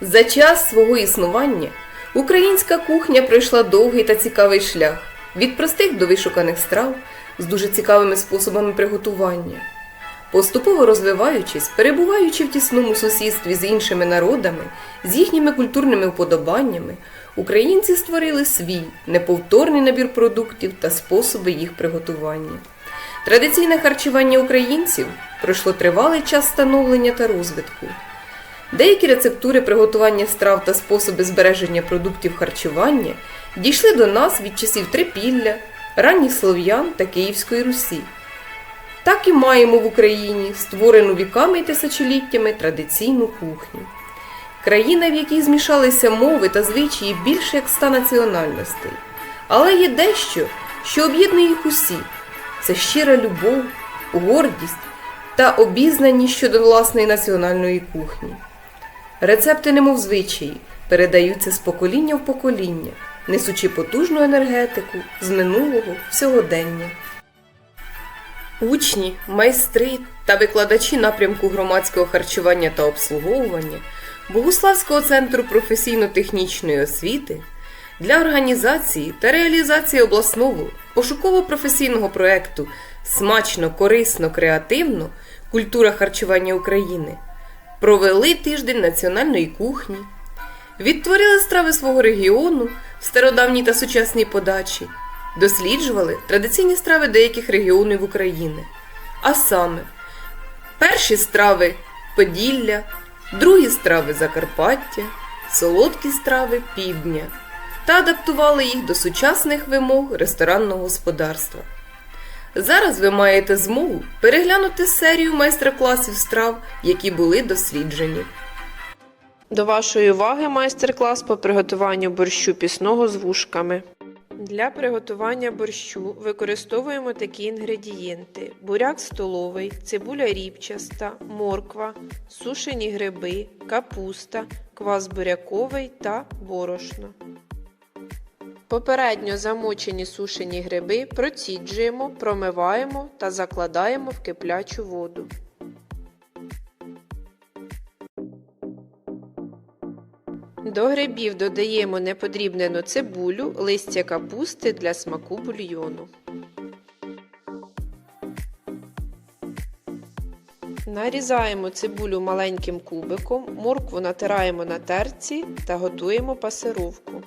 За час свого існування українська кухня пройшла довгий та цікавий шлях від простих до вишуканих страв з дуже цікавими способами приготування. Поступово розвиваючись, перебуваючи в тісному сусідстві з іншими народами, з їхніми культурними вподобаннями, українці створили свій неповторний набір продуктів та способи їх приготування. Традиційне харчування українців пройшло тривалий час становлення та розвитку. Деякі рецептури приготування страв та способи збереження продуктів харчування дійшли до нас від часів Трипілля, ранніх слов'ян та Київської Русі. Так і маємо в Україні створену віками і тисячоліттями традиційну кухню. Країна, в якій змішалися мови та звичаї більше як ста національностей. Але є дещо, що об'єднує їх усі це щира любов, гордість та обізнаність щодо власної національної кухні. Рецепти, немов звичаї, передаються з покоління в покоління, несучи потужну енергетику з минулого сьогодення. Учні, майстри та викладачі напрямку громадського харчування та обслуговування Богуславського центру професійно-технічної освіти для організації та реалізації обласного пошуково-професійного проекту Смачно, корисно, креативно Культура харчування України провели тиждень національної кухні, відтворили страви свого регіону в стародавній та сучасній подачі, досліджували традиційні страви деяких регіонів України. А саме, перші страви Поділля, другі страви Закарпаття, солодкі страви Півдня та адаптували їх до сучасних вимог ресторанного господарства. Зараз ви маєте змогу переглянути серію майстер-класів страв, які були досліджені. До вашої уваги майстер-клас по приготуванню борщу пісного з вушками. Для приготування борщу використовуємо такі інгредієнти: буряк столовий, цибуля ріпчаста, морква, сушені гриби, капуста, квас буряковий та борошно. Попередньо замочені сушені гриби проціджуємо, промиваємо та закладаємо в киплячу воду. До грибів додаємо неподрібнену цибулю, листя капусти для смаку бульйону. Нарізаємо цибулю маленьким кубиком, моркву натираємо на терці та готуємо пасировку.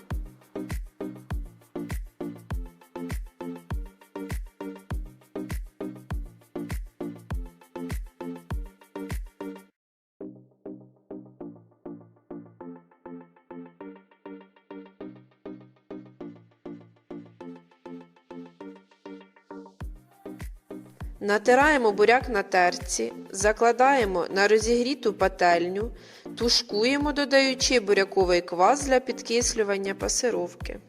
Натираємо буряк на терці, закладаємо на розігріту пательню, тушкуємо, додаючи буряковий квас для підкислювання пасировки.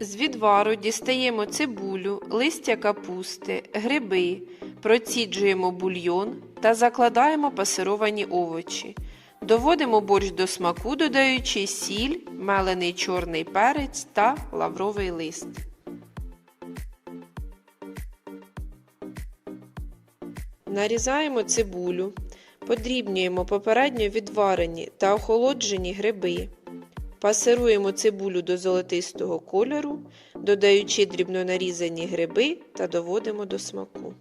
З відвару дістаємо цибулю, листя капусти, гриби, проціджуємо бульйон та закладаємо пасировані овочі. Доводимо борщ до смаку, додаючи сіль, мелений чорний перець та лавровий лист. Нарізаємо цибулю, подрібнюємо попередньо відварені та охолоджені гриби. Пасируємо цибулю до золотистого кольору, додаючи дрібно нарізані гриби та доводимо до смаку.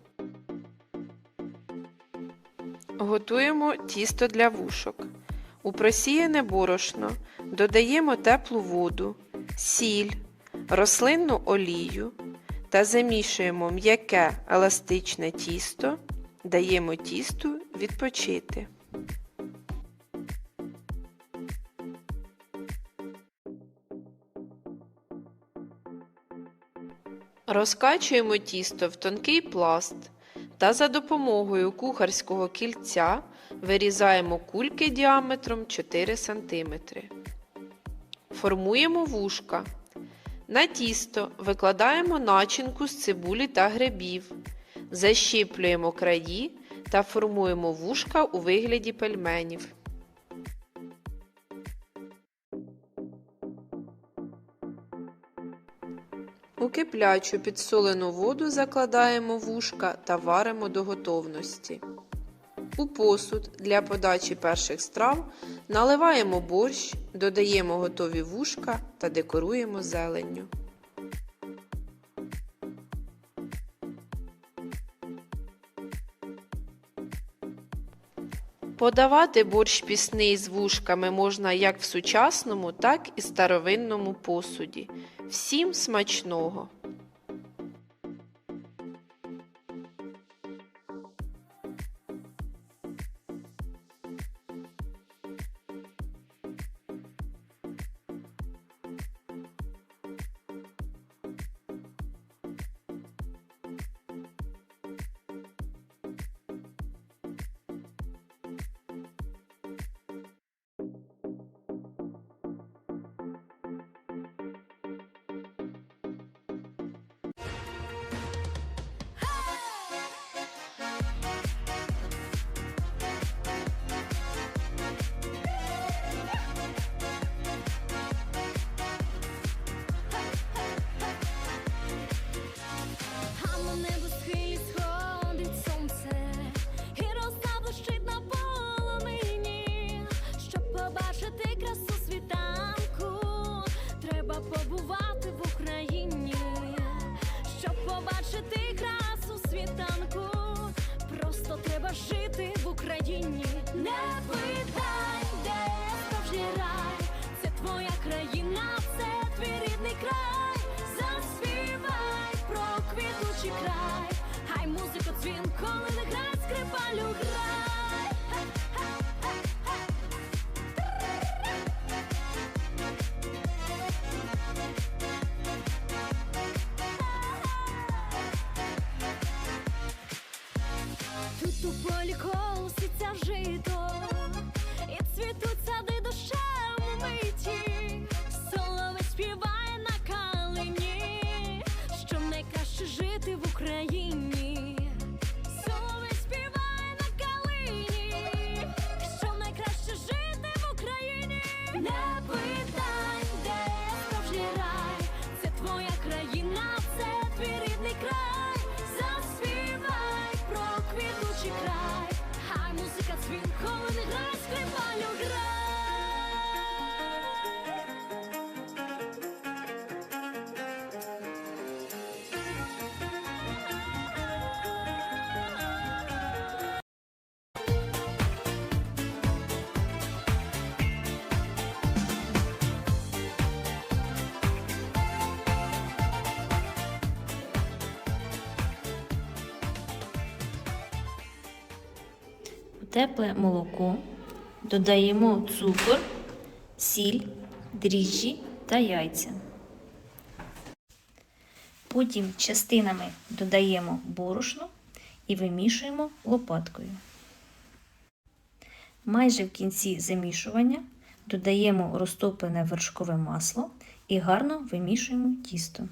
Готуємо тісто для вушок. У просіяне борошно додаємо теплу воду, сіль, рослинну олію та замішуємо м'яке еластичне тісто, даємо тісту відпочити. Розкачуємо тісто в тонкий пласт та за допомогою кухарського кільця вирізаємо кульки діаметром 4 см. Формуємо вушка. На тісто викладаємо начинку з цибулі та грибів. Защіплюємо краї та формуємо вушка у вигляді пельменів. У киплячу підсолену воду закладаємо вушка та варимо до готовності. У посуд для подачі перших страв наливаємо борщ, додаємо готові вушка та декоруємо зеленню. Подавати борщ пісний з вушками можна як в сучасному, так і старовинному посуді. Всім смачного! Колоситься жито, тепле молоко додаємо цукор, сіль, дріжджі та яйця. Потім частинами додаємо борошно і вимішуємо лопаткою. Майже в кінці замішування додаємо розтоплене вершкове масло і гарно вимішуємо тісто.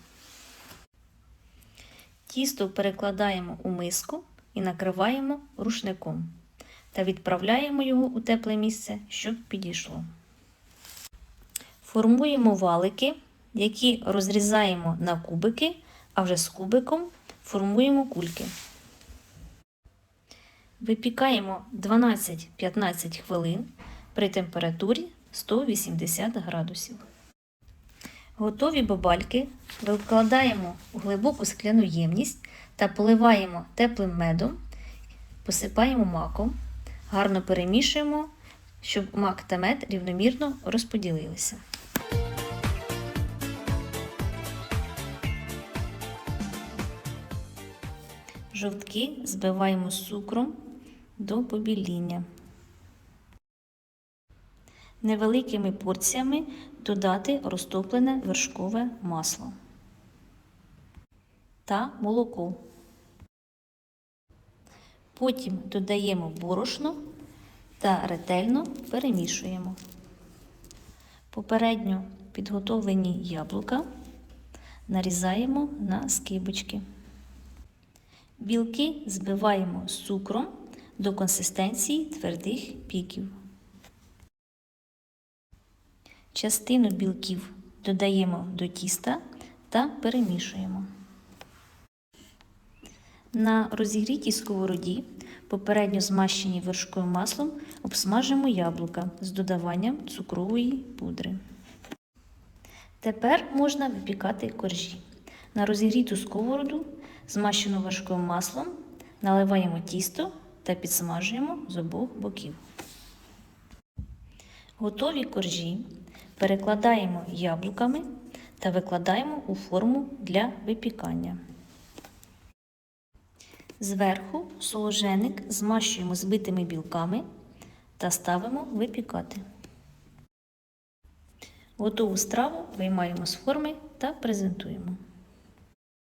Тісто перекладаємо у миску і накриваємо рушником та відправляємо його у тепле місце, щоб підійшло. Формуємо валики, які розрізаємо на кубики, а вже з кубиком формуємо кульки. Випікаємо 12-15 хвилин при температурі 180 градусів. Готові бабальки викладаємо у глибоку скляну ємність та поливаємо теплим медом, посипаємо маком, гарно перемішуємо, щоб мак та мед рівномірно розподілилися. Жовтки збиваємо з цукром до побіління. Невеликими порціями додати розтоплене вершкове масло та молоко. Потім додаємо борошно та ретельно перемішуємо. Попередньо підготовлені яблука нарізаємо на скибочки. Білки збиваємо з цукром до консистенції твердих піків. Частину білків додаємо до тіста та перемішуємо. На розігрітій сковороді, попередньо змащеній вершковим маслом, обсмажимо яблука з додаванням цукрової пудри. Тепер можна випікати коржі. На розігріту сковороду, змащену вершковим маслом, наливаємо тісто та підсмажуємо з обох боків. Готові коржі перекладаємо яблуками та викладаємо у форму для випікання. Зверху соложеник змащуємо збитими білками та ставимо випікати. Готову страву виймаємо з форми та презентуємо.